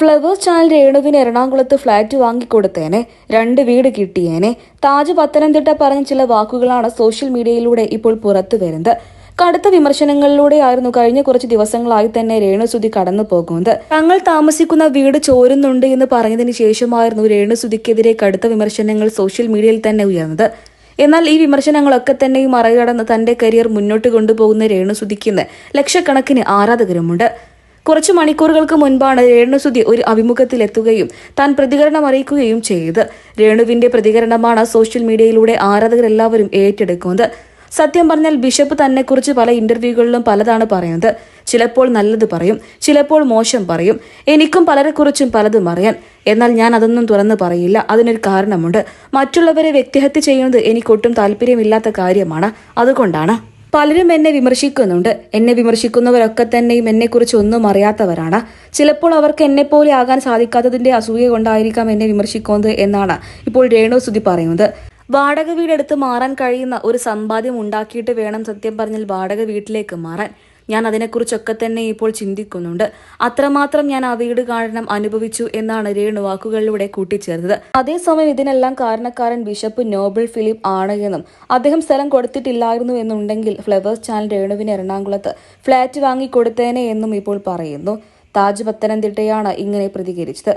Flowers channel രേണുവിന് എറണാകുളത്ത് flat വാങ്ങിക്കൊടുത്തേനെ രണ്ട് വീട് കിട്ടിയേനെ. താജ് പത്തനംതിട്ട പറഞ്ഞ ചില വാക്കുകളാണ് സോഷ്യൽ മീഡിയയിലൂടെ ഇപ്പോൾ പുറത്തു വരുന്നത്. കടുത്ത വിമർശനങ്ങളിലൂടെയായിരുന്നു കഴിഞ്ഞ കുറച്ച് ദിവസങ്ങളായി തന്നെ രേണുസുതി കടന്നു പോകുന്നത്. തങ്ങൾ താമസിക്കുന്ന വീട് ചോരുന്നുണ്ട് എന്ന് പറഞ്ഞതിന് ശേഷമായിരുന്നു രേണുസുതിക്കെതിരെ കടുത്ത വിമർശനങ്ങൾ സോഷ്യൽ മീഡിയയിൽ തന്നെ ഉയർന്നത്. എന്നാൽ ഈ വിമർശനങ്ങളൊക്കെ തന്നെയും മറികടന്ന് തന്റെ കരിയർ മുന്നോട്ട് കൊണ്ടുപോകുന്ന രേണുസുതിക്ക് ലക്ഷക്കണക്കിന് ആരാധകരുമുണ്ട്. കുറച്ചു മണിക്കൂറുകൾക്ക് മുൻപാണ് രേണുസുതി ഒരു അഭിമുഖത്തിലെത്തുകയും താൻ പ്രതികരണം അറിയിക്കുകയും ചെയ്തത്. രേണുവിന്റെ പ്രതികരണമാണ് സോഷ്യൽ മീഡിയയിലൂടെ ആരാധകരെല്ലാവരും ഏറ്റെടുക്കുന്നത്. സത്യം പറഞ്ഞാൽ ബിഷപ്പ് തന്നെക്കുറിച്ച് പല ഇന്റർവ്യൂകളിലും പലതാണ് പറയുന്നത്. ചിലപ്പോൾ നല്ലത് പറയും ചിലപ്പോൾ മോശം പറയും. എനിക്കും പലരെക്കുറിച്ചും പലതും അറിയാൻ. എന്നാൽ ഞാൻ അതൊന്നും തുറന്നു പറയില്ല. അതിനൊരു കാരണമുണ്ട്. മറ്റുള്ളവരെ വ്യക്തിഹത്യ ചെയ്യുന്നത് എനിക്കൊട്ടും താല്പര്യമില്ലാത്ത കാര്യമാണ്. അതുകൊണ്ടാണ്. പലരും എന്നെ വിമർശിക്കുന്നുണ്ട്. എന്നെ വിമർശിക്കുന്നവരൊക്കെ തന്നെയും എന്നെക്കുറിച്ച് ഒന്നും അറിയാത്തവരാണ്. ചിലപ്പോൾ അവർക്ക് എന്നെ പോലെ ആകാൻ സാധിക്കാത്തതിന്റെ അസൂയ കൊണ്ടായിരിക്കാം എന്നെ വിമർശിക്കുന്നത് എന്നാണ് ഇപ്പോൾ രേണു സുധി പറയുന്നത്. വാടക വീടെടുത്ത് മാറാൻ കഴിയുന്ന ഒരു സമ്പാദ്യം ഉണ്ടാക്കിയിട്ട് വേണം സത്യം പറഞ്ഞാൽ വാടക വീട്ടിലേക്ക് മാറാൻ. ഞാൻ അതിനെക്കുറിച്ചൊക്കെ തന്നെ ഇപ്പോൾ ചിന്തിക്കുന്നുണ്ട്. അത്രമാത്രം ഞാൻ ആ വീട് കാരണം അനുഭവിച്ചു എന്നാണ് രേണു വാക്കുകളിലൂടെ കൂട്ടിച്ചേർത്തത്. അതേസമയം ഇതിനെല്ലാം കാരണക്കാരൻ ബിഷപ്പ് നോബിൾ ഫിലിപ്പ് ആണ് എന്നും അദ്ദേഹം സ്ഥലം കൊടുത്തിട്ടില്ലായിരുന്നു എന്നുണ്ടെങ്കിൽ ഫ്ലവേഴ്സ് ചാനൽ രേണുവിന് എറണാകുളത്ത് ഫ്ളാറ്റ് വാങ്ങി കൊടുത്തേനെ എന്നും ഇപ്പോൾ പറയുന്നു. താജ് പത്തനംതിട്ടയാണ് ഇങ്ങനെ പ്രതികരിച്ചത്?